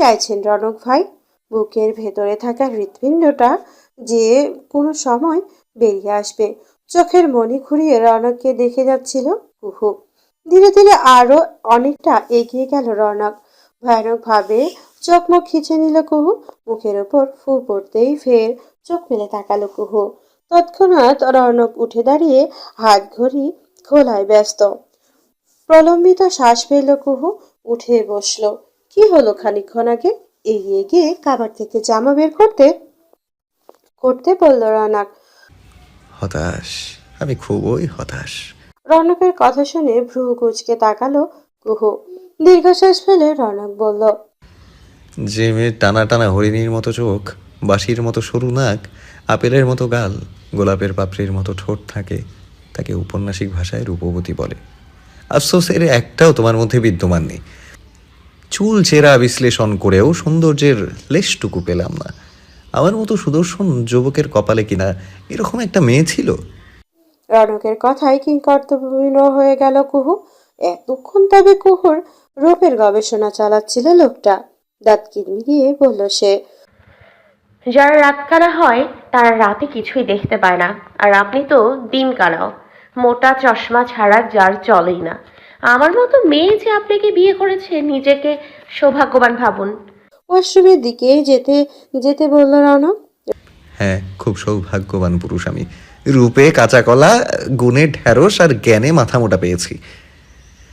চাইছেন রনক ভাই। বুকের ভেতরে থাকা হৃৎপিণ্ডটা যে কোনো সময় বেরিয়ে আসবে। চোখের মনি ঘুরিয়ে রনককে দেখে যাচ্ছিল কুহু। ধীরে ধীরে আরও অনেকটা এগিয়ে গেল রনক। ভয়ানকভাবে চোখ মুখ খিচে নিল কুহু। মুখের ওপর ফু পড়তেই ফের চোখ মেলে তাকালো কুহু। তৎক্ষণাৎ রনক উঠে দাঁড়িয়ে হাত ঘড়ি খোলায় ব্যস্ত। প্রলম্বিত শ্বাস পেল কুহু। উঠে বসল। কি হলো খানিক্ষণ আগে? এগিয়ে গিয়ে কাবার থেকে জামা বের করতে করতে বলল রনক। হতাশ? আমি খুবই হতাশ। রনকের কথা শুনে ভ্রু কুচকে তাকালো কুহু দীর্ঘশ্বাস ফেলে রনক বলল যে মেয়ের টানা টানা হরিণীর মতো চোখ বাঁশির মতো সরু নাক আপেলের মতো গাল গোলাপের পাপড়ির মতো ঠোঁট থাকে তাকে উপন্যাসিক ভাষায় রূপবতী বলে। আফসোস এর একটাও তোমার মধ্যে বিদ্যমান নেই। চুল চেরা বিশ্লেষণ করেও সৌন্দর্যের লেশটুকু পেলাম না। আমার মতো সুদর্শন যুবকের কপালে কিনা এরকম একটা মেয়ে ছিল? রনকের কথায় কিংকর্তব্যহীন হয়ে গেল কুহু। এতক্ষণ তবে কুহুর রূপের গবেষণা চালাচ্ছিল লোকটা। দাঁত কিরমিরিয়ে বলল সে যার রাত কানা হয় তার রাতে কিছুই দেখতে পায় না। আর আপনি তো দিন কানাও। মোটা চশমা ছাড়া যার চলেই না। আমার মতো মেয়ে যে আপনাকে বিয়ে করেছে নিজেকে সৌভাগ্যবান ভাবুন। ওয়াশরুমের দিকে যেতে যেতে বলল রনক হ্যাঁ খুব সৌভাগ্যবান পুরুষ আমি। রূপে কাঁচা কলা গুণে ঢ্যাঁড়স আর জ্ঞানে মাথা মোটা পেয়েছি।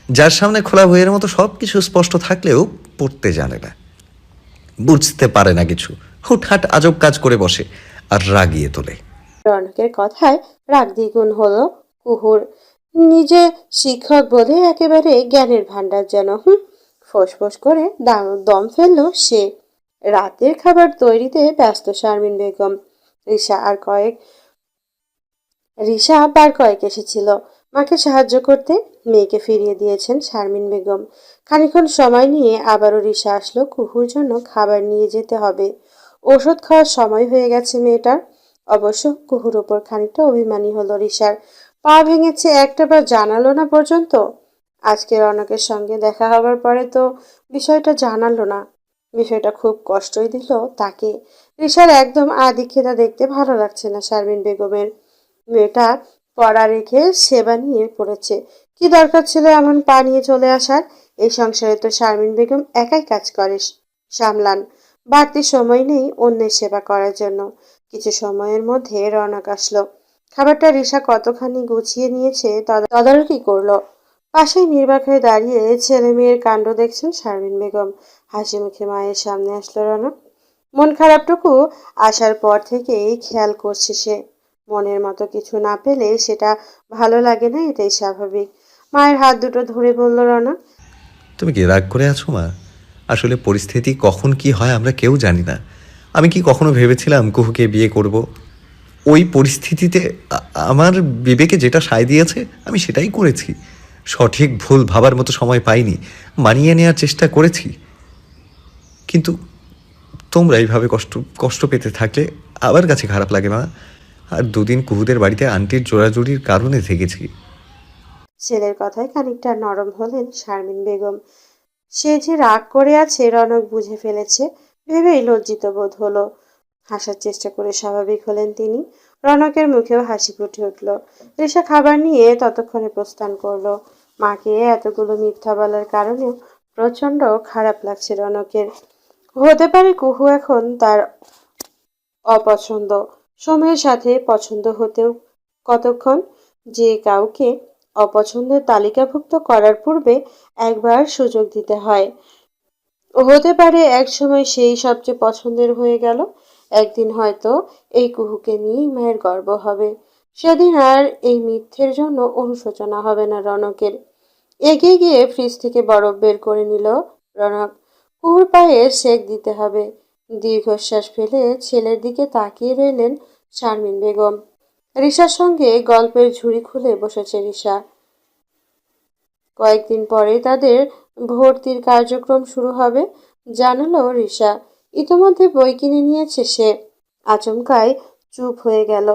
যার সামনে খোলা বইয়ের মতো সব কিছু স্পষ্ট থাকলেও পড়তে জানে না। বুঝতে পারে না কিছু। হুটহাট আজব কাজ করে বসে আর রাগিয়ে তোলে। রনকের কথায় রাগ দ্বিগুণ হলো। কুহুর নিজে শিক্ষক বলে একেবারে জ্ঞানের ভান্ডার যেন, হুম? ফোঁস করে দাম- ফেলল সে। রাতের খাবার তৈরিতে ব্যস্ত শারমিন বেগম। রিসা আর কয়েক রিসা বার কয়েক এসেছিল। মাকে সাহায্য করতে মেয়েকে ফিরিয়ে দিয়েছেন শারমিন বেগম। খানিক্ষণ সময় নিয়ে আবারও রিসা আসলো, কুহুর জন্য খাবার নিয়ে যেতে হবে। ওষুধ খাওয়ার সময় হয়ে গেছে মেয়েটার। অবশ্য কুহুর ওপর খানিকটা অভিমানী হলো রিসার পা ভেঙেছে একটা বার জানালো না পর্যন্ত? আজকে রনকের সঙ্গে দেখা হবার পরে তো বিষয়টা জানালো না। বিষয়টা খুব কষ্টই দিল তাকে। রিসার একদম আদিক্ষেতা দেখতে ভালো লাগছে না শারমিন বেগমের। মেয়েটা পড়া রেখে সেবা নিয়ে পড়েছে। কি দরকার ছিল এমন পা নিয়ে চলে আসার? এই সংসারে তো শারমিন বেগম একাই কাজ করে, সামলান। বাড়তি সময় নেই অন্যের সেবা করার জন্য। কিছু সময়ের মধ্যে রনক আসলো। খাবারটা রিসা কতখানি গুছিয়ে নিয়েছে তদা- তদারকি করল। পাশেই নির্বাক হয়ে দাঁড়িয়ে ছেলে মেয়ের কাণ্ড দেখছেন শারমিন বেগম। হাসি মুখে মায়ের সামনে আসলো রনক। মন খারাপটুকু আসার পর থেকেই খেয়াল করছে সে। মনের মতো কিছু না পেলে সেটা ভালো লাগে না, এটাই স্বাভাবিক। মায়ের হাত দুটো ধরে বলল, রনক। তুমি কি রাগ করে আছো, মা? আসলে পরিস্থিতি কখন কি হয় আমরা কেউ জানি না। আমি কি কখনো ভেবেছিলাম কুহুকে বিয়ে করব? ওই পরিস্থিতিতে আমার বিবেকে যেটা সায় দিয়েছে, আমি সেটাই করেছি। সঠিক ভুল ভাবার মতো সময় পাইনি, মানিয়ে নেওয়ার চেষ্টা করেছি। কিন্তু তোমরা এইভাবে কষ্ট কষ্ট পেতে থাকলে আবার কাছে খারাপ লাগে, মা। আর দুদিন কুহুদের বাড়িতে আন্টির জোড়াজুড়ির কারণে থেকেছি। ছেলের কথায় খানিকটা নরম হলেন শারমিন বেগম। সে যে রাগ করে আছে, রনক বুঝে ফেলেছে, ভেবেই লজ্জিত বোধ হলো। হাসার চেষ্টা করে স্বাভাবিক হলেন তিনি। রনকের মুখেও হাসি ফুটে উঠল। রেশা খাবার নিয়ে ততক্ষণে প্রস্থান করল। মাকে এতগুলো মিথ্যা বলার কারণেও প্রচণ্ড খারাপ লাগছে রনকের। হতে পারে কুহু এখন তার অপছন্দ। সময়ের সাথে পছন্দ হতেও কতক্ষণ যে কাউকে অপছন্দের তালিকাভুক্ত করার পূর্বে একবার সুযোগ দিতে হয়। হতে পারে এক সময় সেই সবচেয়ে পছন্দের হয়ে গেল। একদিন হয়তো এই কুহুকে নিয়েই মায়ের গর্ব হবে। সেদিন আর এই মিথ্যের জন্য অনুশোচনা হবে না রনকের। এগিয়ে গিয়ে ফ্রিজ থেকে বরফ বের করে নিল রনক। কুহুর পায়ে সেক দিতে হবে। দীর্ঘশ্বাস ফেলে ছেলের দিকে তাকিয়ে রইলেন শারমিন বেগম। রিসার সঙ্গে গল্পের ঝুড়ি খুলে বসেছে রিসা কয়েকদিন পরে তাদের ভর্তির কার্যক্রম শুরু হবে, জানালো রিসা ইতোমধ্যে বই কিনে নিয়েছে সে। আচমকায় চুপ হয়ে গেল।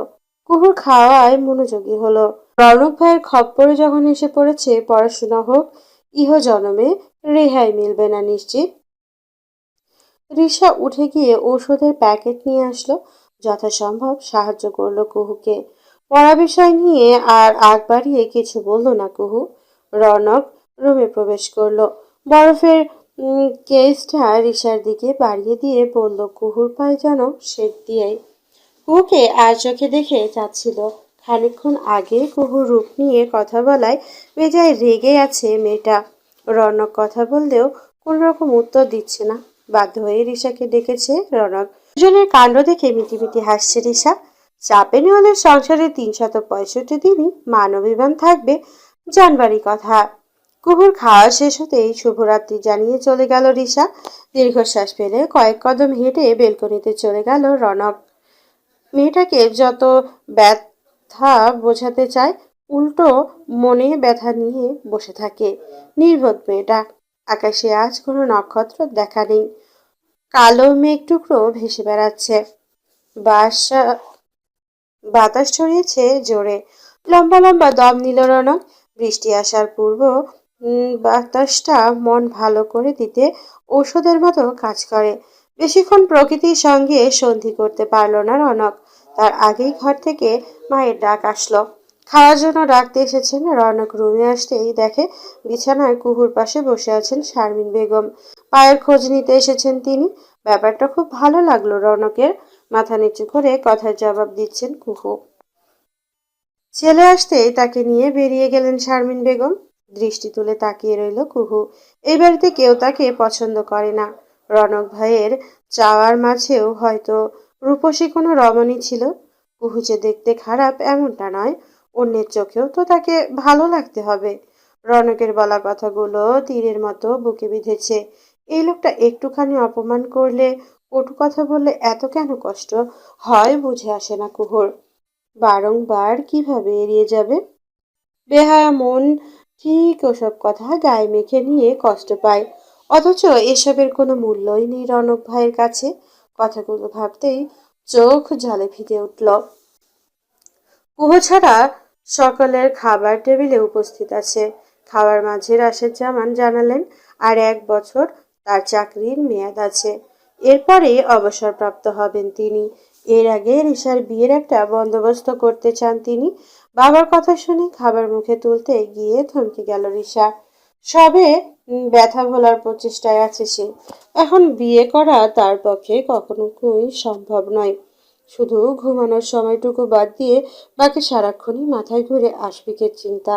কুহুর খাওয়ায় মনোযোগী হলো। রণক ভাইয়ের খপ্পরে যখন এসে পড়েছে, পড়াশোনা হোক, ইহ জনমে রেহাই মিলবে না নিশ্চিত। রিসা উঠে গিয়ে ঔষধের প্যাকেট নিয়ে আসলো। যথাসম্ভব সাহায্য করল কুহুকে। পড়া বিষয় নিয়ে আর আগ বাড়িয়ে কিছু বলল না কুহু। রনক রুমে প্রবেশ করল। বরফের কেসটা রিসার দিকে বাড়িয়ে দিয়ে বলল, কুহুর পায়ে যেন শেক দিয়ে কুহুকে আর চোখে দেখে যাচ্ছিল। খানিকক্ষণ আগে কুহুর রূপ নিয়ে কথা বলায় বেজায় রেগে আছে মেয়েটা। রনক কথা বললেও কোন রকম উত্তর দিচ্ছে না। বাধ্য হয়ে রিসাকে ডেকেছে রনক। দুজনের কাণ্ড দেখে মিটিমিটি হাসছে রিসা চাপে নেওয়ালের সংসারে তিনশত পঁয়ষট্টি দিনই মানবিমান থাকবে। জানবারই কথা। কুহুর খাওয়া শেষ হতেই শুভরাত্রি জানিয়ে চলে গেল রিসা দীর্ঘশ্বাস ফেলে কয়েক কদম হেঁটে বেলকনিতে চলে গেল রনক। মেয়েটাকে যত ব্যথা বোঝাতে চায়, উল্টো মনে ব্যথা নিয়ে বসে থাকে। নির্বোধ মেয়েটা, আকাশে আজ কোনো নক্ষত্র দেখা নেই। কালো মেঘ টুকরো ভেসে বেড়াচ্ছে। বাসা, বাতাস ছড়িয়েছে জোরে। লম্বা লম্বা দম নিল রনক। বৃষ্টি আসার পূর্ব বাতাসটা মন ভালো করে দিতে ঔষধের মতো কাজ করে। বেশিক্ষণ প্রকৃতির সঙ্গে সন্ধি করতে পারল না রনক। তার আগেই ঘর থেকে মায়ের ডাক আসলো। খাওয়ার জন্য ডাকতে এসেছেন রনক। রুমে আসতেই দেখে বিছানায় কুহুর পাশে বসে আছেন শারমিন বেগম। পায়ের খোঁজ নিতে এসেছেন তিনি। ব্যাপারটা খুব ভালো লাগল রনকের। মাথা নিচু করে কথার জবাব দিচ্ছেন কুহু। ছেলে আসতেই তাকে নিয়ে বেরিয়ে গেলেন শারমিন বেগম। দৃষ্টি তুলে তাকিয়ে রইল কুহু। এই বাড়িতে কেউ তাকে পছন্দ করে না। রনক ভাইয়ের চাওয়ার মাঝেও হয়তো রূপসী কোনো রমণী ছিল। কুহু যে দেখতে খারাপ এমনটা নয়, অন্যের চোখেও তো তাকে ভালো লাগতে হবে। রনকের বলা কথাগুলো তীরের মতো বুকে বিঁধেছে। এই লোকটা একটুখানি অপমান করলে, কটু কথা বললে এত কেন কষ্ট? হয় বুঝে আসে না কুহুর। বারংবার কীভাবে এড়িয়ে যাবে? বেহায়া মন ঠিক ওসব কথা গায়ে মেখে নিয়ে কষ্ট পায়। অথচ এসবের কোনো মূল্যই নেই রনক ভাইয়ের কাছে। কথাগুলো ভাবতেই চোখ জলে ভিজে উঠল। কুহ ছাড়া সকলের খাবার টেবিলে উপস্থিত আছে। খাবার মাঝে রাশেদ জামান জানালেন, আর এক বছর তার চাকরির মেয়াদ আছে। এরপরে অবসরপ্রাপ্ত হবেন তিনি। এর আগে রিসার বিয়ের একটা বন্দোবস্ত করতে চান তিনি, বাবার কথা শুনে খাবার মুখে তুলতে গিয়ে থমকে গেল রিসা সবে ব্যথা ভোলার প্রচেষ্টায় আছে সে। এখন বিয়ে করা তার পক্ষে কখনোই সম্ভব নয়। শুধু ঘুমানোর সময়টুকু বাদ দিয়ে বাকি সারাক্ষণই মাথায় ঘুরে আশফিকের চিন্তা।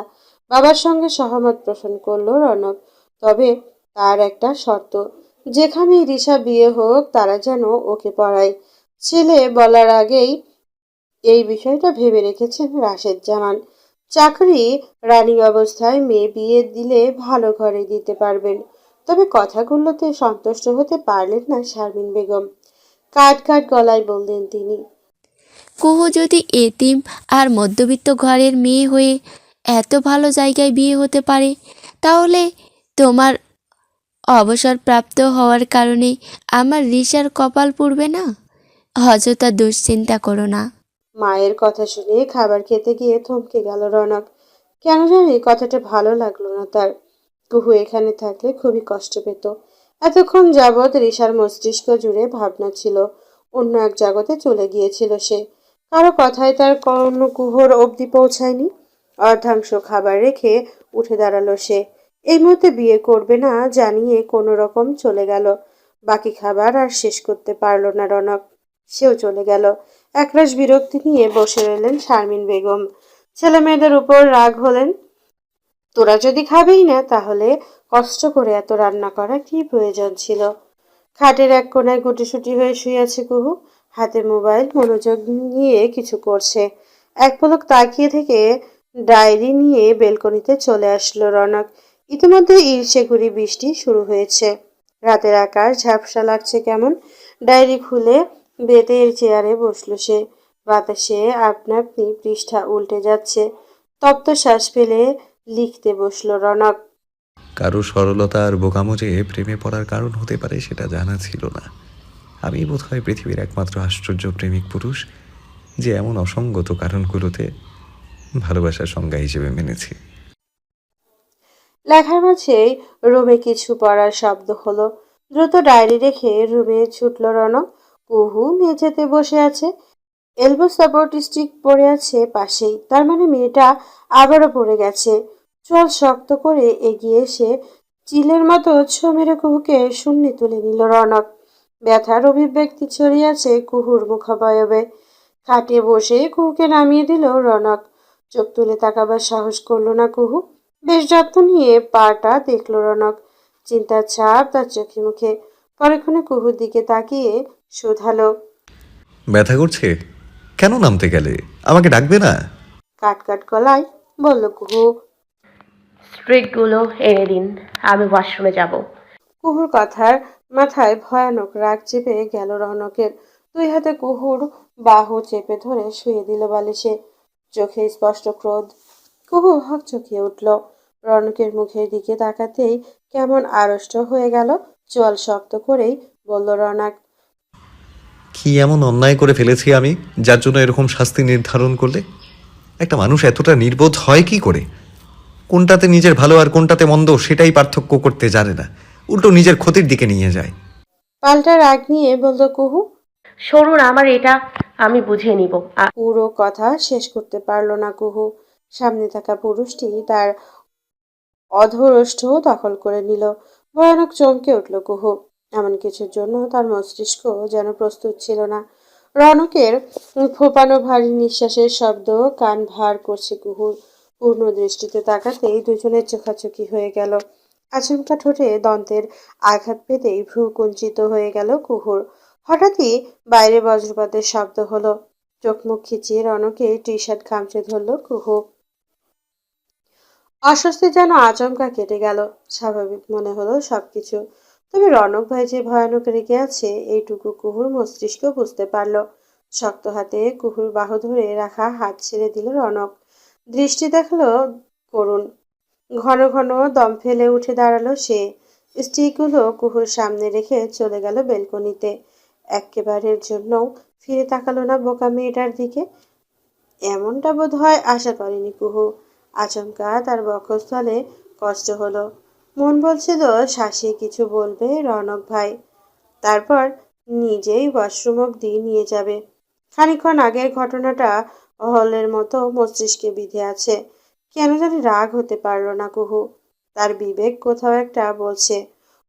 বাবার সঙ্গে সহমত পোষণ করল রনক। তবে তার একটা শর্ত, যেখানেই রিসা বিয়ে হোক, তারা যেন ওকে পড়ায়। ছেলে বলার আগেই এই বিষয়টা ভেবে রেখেছেন রাশেদ জামান। চাকরি রানিং অবস্থায় মেয়ে বিয়ে দিলে ভালো ঘরে দিতে পারবেন। তবে কথাগুলোতে সন্তুষ্ট হতে পারলেন না শারমিন বেগম। কাট কাট গলায় বললেন তিনি, কুহু যদি এতিম আর মধ্যবিত্ত ঘরের মেয়ে হয়ে এত ভালো জায়গায় বিয়ে হতে পারে, তাহলে তোমার অবসরপ্রাপ্ত হওয়ার কারণে আমার রিসার কপাল পুড়বে না? অযথা দুশ্চিন্তা করো না। মায়ের কথা শুনে খাবার খেতে গিয়ে থমকে গেল রনক। কেন জানি কথাটা ভালো লাগল না তার। কুহু এখানে থাকলে খুবই কষ্ট পেত। এতক্ষণ যাবৎ রিসার মস্তিষ্ক জুড়ে ভাবনা ছিল, অন্য এক জগতে চলে গিয়েছিল সে। কারও কথায় তার কোনো কুহর অবধি পৌঁছায়নি। অর্ধাংশ খাবার রেখে উঠে দাঁড়াল সে। এই মুহূর্তে বিয়ে করবে না জানিয়ে কোনো রকম চলে গেল। বাকি খাবার আর শেষ করতে পারল না রনক। সেও চলে গেল। একরাশ বিরক্তি নিয়ে বসে রইলেন শারমিন বেগম। ছেলে মেয়েদের উপর রাগ হলেন, তোরা যদি খাবেই না, তাহলে কষ্ট করে এত রান্না করা কি প্রয়োজন ছিল? খাটের এক কোনায় গুটিসুটি হয়ে শুয়ে আছে কুহু। হাতে মোবাইল, মনোযোগ নিয়ে কিছু করছে। এক পলক তাকিয়ে থেকে ডায়েরি নিয়ে বেলকনিতে চলে আসলো রনক। ইতিমধ্যে ঈর্ষেগুড়ি বৃষ্টি শুরু হয়েছে। রাতের আকাশ ঝাপসা লাগছে কেমন? ডায়েরি খুলে বেতের চেয়ারে বসল সে। বাতাসে আপনা আপনি পৃষ্ঠা উল্টে যাচ্ছে। তপ্ত শ্বাস ফেলে লিখতে বসল রনক। কারও সরলতা আর বোকামো যে প্রেমে পড়ার কারণ হতে পারে সেটা জানা ছিল না। আমি বোধহয় পৃথিবীর একমাত্র আশ্চর্য প্রেমিক পুরুষ যে এমন অসঙ্গত কারণগুলোতে ভালোবাসার সংজ্ঞা হিসেবে মেনেছি। লেখার মাঝেই রুমে কিছু পড়ার শব্দ হলো। দ্রুত ডায়েরি রেখে রুমে ছুটল রনক। কুহু মেঝেতে বসে আছে। এলবো সাপোর্ট স্টিক পড়ে আছে পাশেই। তার মানে মেয়েটা আবারও পড়ে গেছে। চল শক্ত করে এগিয়ে এসে চিলের মতো ছো মেরে কুহুকে শূন্যে তুলে নিল রনক। ব্যথার অভিব্যক্তি ছড়িয়ে আছে কুহুর মুখাবয়বে। খাটে বসে কুহুকে নামিয়ে দিল রনক। চোখ তুলে তাকাবার সাহস করল না কুহু। বেশ যত্ন নিয়ে পাটা দেখল রনক। চিন্তার ছাপ তার চোখে মুখে। পরেক্ষণে কুহুর দিকে তাকিয়ে শোধালো। ব্যথা করছে? কেন নামতে গেলে? আমাকে ডাকবে না? কাট কাট গলায় বলল কুহু। স্ট্রিকগুলো এনে দিন আমি ওয়াশরুমে যাব। কুহুর কথার মাথায় ভয়ানক রাগ চেপে গেল রনকের। দুই হাতে কুহুর বাহু চেপে ধরে শুয়ে দিল বালিশে। চোখে স্পষ্ট ক্রোধ। কুহু হক চকিয়ে উঠল। রনকের মুখের দিকে তাকাতেই কেমন আড়ষ্ট হয়ে গেল। চোয়াল শক্ত করেই বলল রনক কি এমন অন্যায় করে ফেলেছি আমি যার জন্য এরকম শাস্তি নির্ধারণ করলে? একটা মানুষ এতটা নির্বোধ হয় কি করে? কোনটাতে নিজের ভালো আর কোনটাতে মন্দ সেটাই পার্থক্য করতে জানে না। উল্টো নিজের ক্ষতির দিকে নিয়ে যায়। পাল্টা রাগ নিয়ে বলল কুহু সরুন আমার এটা আমি বুঝে নিব। আ- পুরো কথা শেষ করতে পারল না কুহু। সামনে থাকা পুরুষটি তার অধরষ্ঠ দখল করে নিল। ভয়ানক চমকে উঠল কুহু। এমন কিছুর জন্য তার মস্তিষ্ক যেন প্রস্তুত ছিল না। রনকের ফোপানো ভারী নিঃশ্বাসের শব্দ, কান ভার করছে কুহুর পূর্ণ দৃষ্টিতে তাকাতেই দুজনের চোখাচোখি হয়ে গেল। আচমকা ঠোঁটে দন্তের আঘাত পেতেই ভ্রু কুঞ্চিত হয়ে গেল কুহুর। হঠাৎই বাইরে বজ্রপাতের শব্দ হলো। চোখ মুখ খিচিয়ে রনকে টি শার্ট খামচে ধরল কুহু। অস্বস্তি যেন আচমকা কেটে গেল, স্বাভাবিক মনে হলো সবকিছু। তবে রনক ভাই যে ভয়ানক রেগে আছে, এইটুকু কুহুর মস্তিষ্ক বুঝতে পারল। শক্ত হাতে কুহুর বাহু ধরে রাখা হাত ছেড়ে দিল রনক। দৃষ্টি দেখল করুণ। ঘন ঘন দম ফেলে উঠে দাঁড়াল সে। স্টিকগুলো কুহুর সামনে রেখে চলে গেল বেলকনিতে। একেবারের জন্য ফিরে তাকালো না বোকা মেয়েটার দিকে। এমনটা বোধ হয় আশা করেনি কুহু। আচমকা তার বক্ষস্থলে কষ্ট হলো। মন বলছিল শাসিয়ে কিছু বলবে, রনক ভাই। তারপর নিজেই ওয়াশরুম অব্দি নিয়ে যাবে। খানিকক্ষণ আগের ঘটনাটা হলের মতো মস্তিষ্কে বিধে আছে। কেন জানি রাগ হতে পারল না কুহু। তার বিবেক কোথাও একটা বলছে,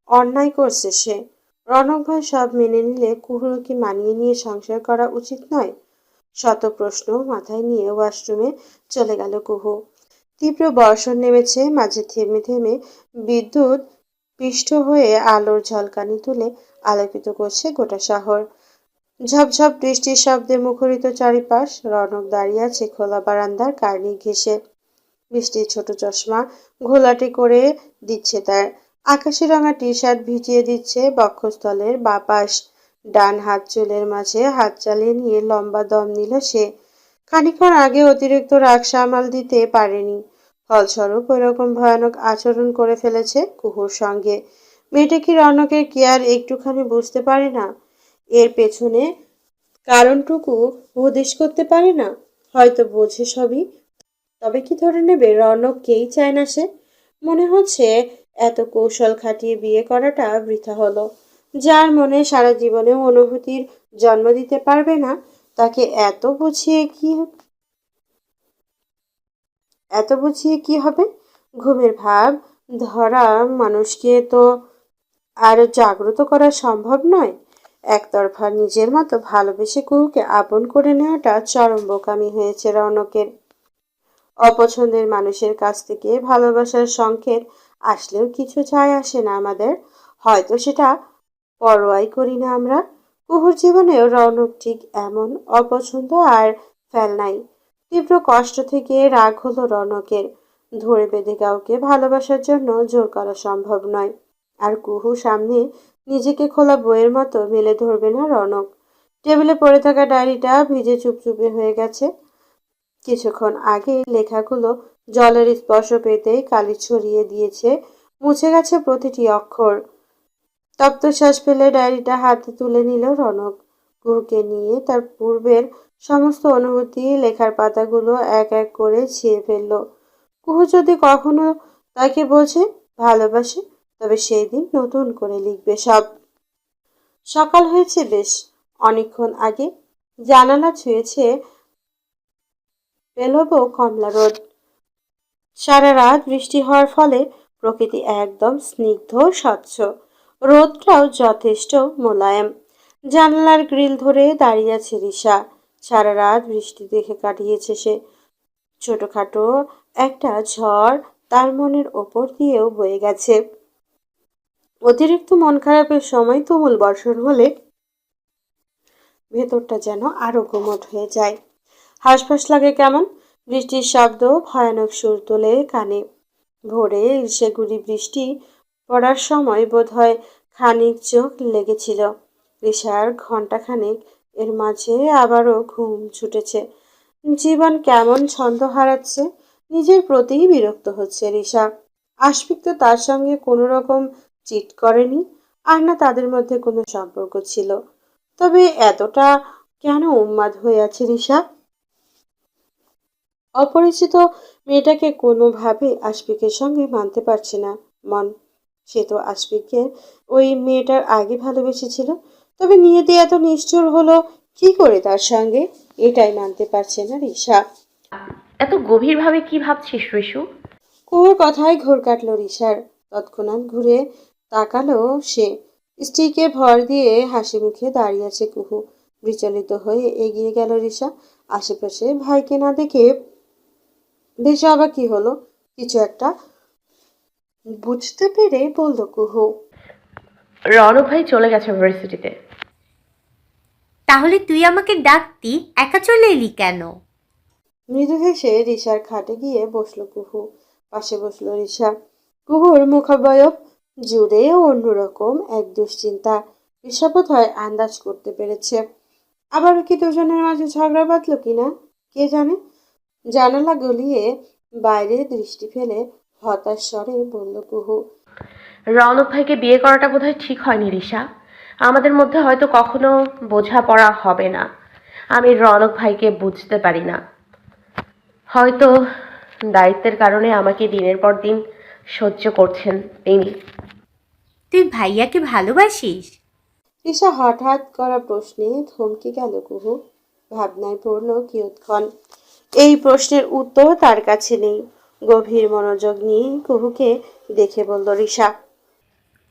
অন্যায় করছে সে। রনক ভাই সব মেনে নিলে কুহুর কি মানিয়ে নিয়ে সংসার করা উচিত নয়? শত প্রশ্ন মাথায় নিয়ে ওয়াশরুমে চলে গেল কুহু। তীব্র বর্ষণ নেমেছে, মাঝে থেমে থেমে বিদ্যুৎ পিষ্ট হয়ে আলোর ঝলকানি তুলে আলোকিত করছে গোটা শহর। ঝপঝপ বৃষ্টির শব্দে মুখরিত চারিপাশ, রনক দাঁড়িয়ে আছে খোলা বারান্দার কার্নি ঘেঁষে। বৃষ্টির ছোট চশমা ঘোলাটে করে দিচ্ছে তার। আকাশি রঙা টি শার্ট ভিজিয়ে দিচ্ছে বক্ষস্থলের বাপাস। ডান হাত চুলের মাঝে হাত চালিয়ে নিয়ে লম্বা দম নিল সে। খানিকক্ষণ আগে অতিরিক্ত রাগ সামাল দিতে পারেনি। ফলস্বরূপ ওইরকম ভয়ানক আচরণ করে ফেলেছে কুহুর সঙ্গে। মেয়েটা কি রনকের কেয়ার একটুখানি বুঝতে পারে না? এর পেছনে কারণটুকু হদিশ করতে পারে না? হয়তো বোঝে সবই। তবে কি ধরে নেবে, রনক কেই চায় না সে? মনে হচ্ছে এত কৌশল খাটিয়ে বিয়ে করাটা বৃথা হলো। যার মনে সারা জীবনে অনুভূতির জন্ম দিতে পারবে না তাকে এত বুঝিয়ে কি এত বুঝিয়ে কি হবে? ঘুমের ভাব, ধরা মানুষকে তো আর জাগ্রত করা সম্ভব নয়। একতরফা নিজের মতো ভালোবেসে কুহুকে আপন করে নেওয়াটা চরম বোকামি হয়েছে রৌনকের। অপছন্দের মানুষের কাছ থেকে ভালোবাসার সংকেত আসলেও কিছু যায় আসে না আমাদের। হয়তো সেটা পরোয়াই করি না আমরা। কুহুর জীবনেও রৌনক ঠিক এমন অপছন্দ আর ফেল নাই। তীব্র কষ্ট থেকে রাগ হলো রনকের। ধরে বেঁধে কাউকে ভালোবাসার জন্য জোর করা সম্ভব নয়। আর কুহু সামনে নিজেকে খোলা বইয়ের মতো মেলে ধরবে না রনক। টেবিলে পড়ে থাকা ডায়েরিটা ভিজে চুপচুপে হয়ে গেছে। কিছুক্ষণ আগে লেখাগুলো জলের স্পর্শ পেতেই কালি ছড়িয়ে দিয়েছে, মুছে গেছে প্রতিটি অক্ষর। তপ্ত শ্বাস ফেলে ডায়েরিটা হাতে তুলে নিল রনক। কুহুকে নিয়ে তার পূর্বের সমস্ত অনুভূতি, লেখার পাতাগুলো এক এক করে ছিঁড়ে ফেলল। কুহু যদি কখনো তাকে বোঝে ভালোবাসে তবে সেই দিন নতুন করে লিখবে সব। সকাল হয়েছে বেশ। অনেকক্ষণ আগে জানালা ছুঁয়েছে পেলবো কমলা রোদ। সারা রাত বৃষ্টি হওয়ার ফলে প্রকৃতি একদম স্নিগ্ধ স্বচ্ছ। রোদটাও যথেষ্ট মোলায়েম। জানলার গ্রিল ধরে দাঁড়িয়ে আছে রিসা সারা রাত বৃষ্টি দেখে কাটিয়েছে সে। ছোটখাটো একটা ঝড় তার মনের ওপর দিয়েও বয়ে গেছে। অতিরিক্ত মন খারাপের সময় তুমুল বর্ষণ হলে ভেতরটা যেন আরও গুমট হয়ে যায়। হাঁসফাঁস লাগে কেমন? বৃষ্টির শব্দ, ভয়ানক সুর তোলে কানে। ভোরে সেগুড়ি বৃষ্টি পড়ার সময় বোধহয় খানিক চোখ লেগেছিল। রিসার ঘন্টাখানেক এর মাঝে আবারও ঘুম ছুটেছে। জীবন কেমন ছন্দ হারাচ্ছে, নিজের প্রতিই বিরক্ত হচ্ছে রিসা আশফিক তো তার সঙ্গে কোনো রকম চিট করেনি, আর না তাদের মধ্যে কোনো সম্পর্ক ছিল। তবে এতটা কেন উন্মাদ হয়ে আছে রিসা অপরিচিত মেয়েটাকে কোনোভাবে আশফিকের সঙ্গে মানতে পারছে না মন। সে তো আশফিককে ওই মেয়েটার আগে ভালোবেসেছিল। তবে নিয়তি এত নিষ্ঠুর হলো কি করে তার সঙ্গে? এটাই মানতে পারছে না রিসা এত গভীরভাবে কি ভাবছিস ঋষু কুহুর কথায় ঘোর কাটল রিসার তৎক্ষণাৎ ঘুরে তাকালো সে। স্ত্রীকে ভর দিয়ে হাসি মুখে দাঁড়িয়ে আছে কুহু। বিচলিত হয়ে এগিয়ে গেল রিসা আশেপাশে ভাইকে না দেখে বেশ আবার কি হলো। কিছু একটা বুঝতে পেরে বলল কুহু রনক ভাই চলে গেছে ইউনিভার্সিটিতে তাহলে তুই আমাকে ডাকতি একা চলে এলি কেন? মৃদু হেসে রিসার খাটে গিয়ে বসল কুহু পাশে বসল রিসা কুহুর মুখাবয়ব জুড়ে অন্যরকম এক দুশ্চিন্তা। রিসা বোধহয় আন্দাজ করতে পেরেছে। আবার কি দুজনের মাঝে ঝগড়া বাঁধলো কিনা কে জানে? জানালা গলিয়ে বাইরে দৃষ্টি ফেলে হতাশ স্বরে বলল কুহু রনক ভাইকে বিয়ে করাটা বোধহয় ঠিক হয়নি রিসা আমাদের মধ্যে হয়তো কখনো বোঝাপড়া হবে না। আমি রনক ভাইকে বুঝতে পারি না। হয়তো দায়িত্বের কারণে আমাকে দিনের পর দিন সহ্য করছেন তিনি। তুই ভাইয়াকে ভালোবাসিস? রিসা হঠাৎ করা প্রশ্নে থমকে গেল কুহু। ভাবনায় পড়ল কিয়ৎক্ষণ। এই প্রশ্নের উত্তর তার কাছে নেই। গভীর মনোযোগ নিয়ে কুহুকে দেখে বলল রিসা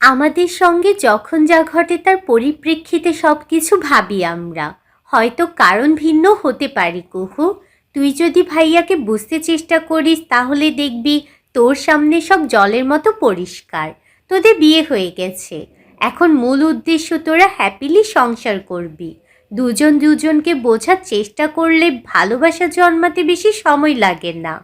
আমাদের সঙ্গে যখন যা ঘটে তার পরিপ্রেক্ষিতে সব কিছু ভাবি আমরা। হয়তো কারণ ভিন্ন হতে পারি, কুহু। তুই যদি ভাইয়াকে বুঝতে চেষ্টা করিস, তাহলে দেখবি তোর সামনে সব জলের মতো পরিষ্কার। তোদের বিয়ে হয়ে গেছে। এখন মূল উদ্দেশ্য তোরা হ্যাপিলি সংসার করবি। দুজন দুজনকে বোঝার চেষ্টা করলে ভালোবাসা জন্মাতে বেশি সময় লাগে না।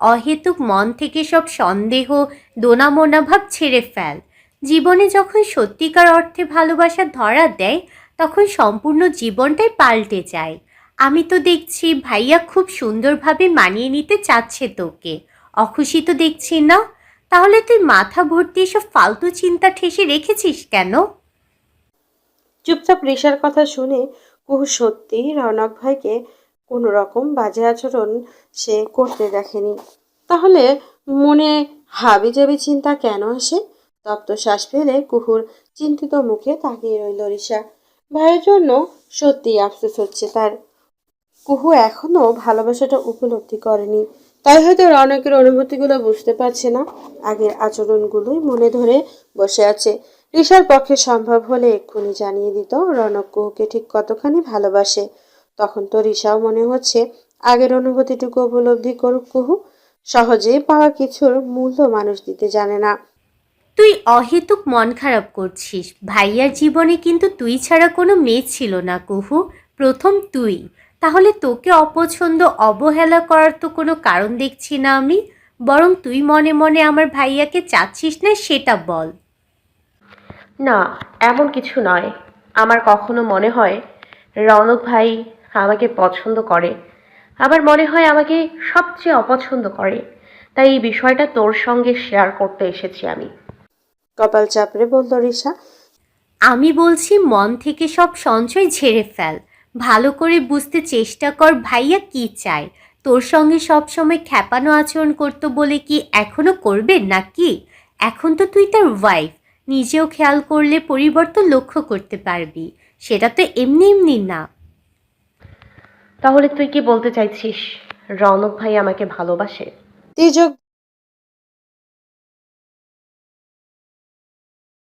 অহেতুক মন থেকে সব সন্দেহ, দোনামোনা ভাব ছেড়ে ফেল। জীবনে যখন সত্যিকার অর্থে ভালোবাসা ধরা দেয়, তখন সম্পূর্ণ জীবনটাই পাল্টে যায়। আমি তো দেখছি ভাইয়া খুব সুন্দরভাবে মানিয়ে নিতে চাচ্ছে তোকে। অখুশি তো দেখছি না। তাহলে তুই মাথা ভর্তি এসব ফালতু চিন্তা ঠেসে রেখেছিস কেন? চুপচাপ রেশার কথা শুনে কুহু সত্যি রনক ভাইকে কোনো রকম বাজে আচরণ সে করতে দেখেনি। তাহলে মনে হাবি জাবি চিন্তা কেন আসে? তপ্ত শ্বাস ফেলে কুহুর চিন্তিত মুখে তাকিয়ে রইল রিসা ভাইয়ের জন্য সত্যি আফসোস হচ্ছে তার। কুহু এখনও ভালোবাসাটা উপলব্ধি করেনি। তাই হয়তো রনকের অনুভূতিগুলো বুঝতে পারছে না। আগের আচরণগুলোই মনে ধরে বসে আছে। রিসার পক্ষে সম্ভব হলে এক্ষুনি জানিয়ে দিত রনক কুহুকে ঠিক কতখানি ভালোবাসে। তখন তো রিসাও মনে হচ্ছে আগের অনুভূতিটুকু উপলব্ধি করুক কুহু। সহজে পাওয়া কিছুর মূল্য মানুষ দিতে জানে না। তুই অহেতুক মন খারাপ করছিস। ভাইয়ার জীবনে কিন্তু তুই ছাড়া কোনো মেয়ে ছিল না কুহু। প্রথম তুই। তাহলে তোকে অপছন্দ অবহেলা করার তো কোনো কারণ দেখছি না আমি। বরং তুই মনে মনে আমার ভাইয়াকে চাচ্ছিস না সেটা বল। না এমন কিছু নয়। আমার কখনো মনে হয় রনক ভাই আমাকে পছন্দ করে। আবার মনে হয় আমাকে সবচেয়ে অপছন্দ করে। তাই এই বিষয়টা তোর সঙ্গে শেয়ার করতে এসেছি আমি। কপাল চাপড়ে বলল রিসা আমি বলছি মন থেকে সব সঞ্চয় ঝেড়ে ফেল। ভালো করে বুঝতে চেষ্টা কর ভাইয়া কি চায়। তোর সঙ্গে সব সময় খ্যাপানো আচরণ করতো বলে কি এখনও করবে নাকি? এখন তো তুই তার ওয়াইফ নিজেও খেয়াল করলে পরিবর্তন লক্ষ্য করতে পারবি। সেটা তো এমনি এমনি না। তাহলে তুই কি বলতে চাইছিস? রৌনক ভাই আমাকে ভালোবাসে। তির্যক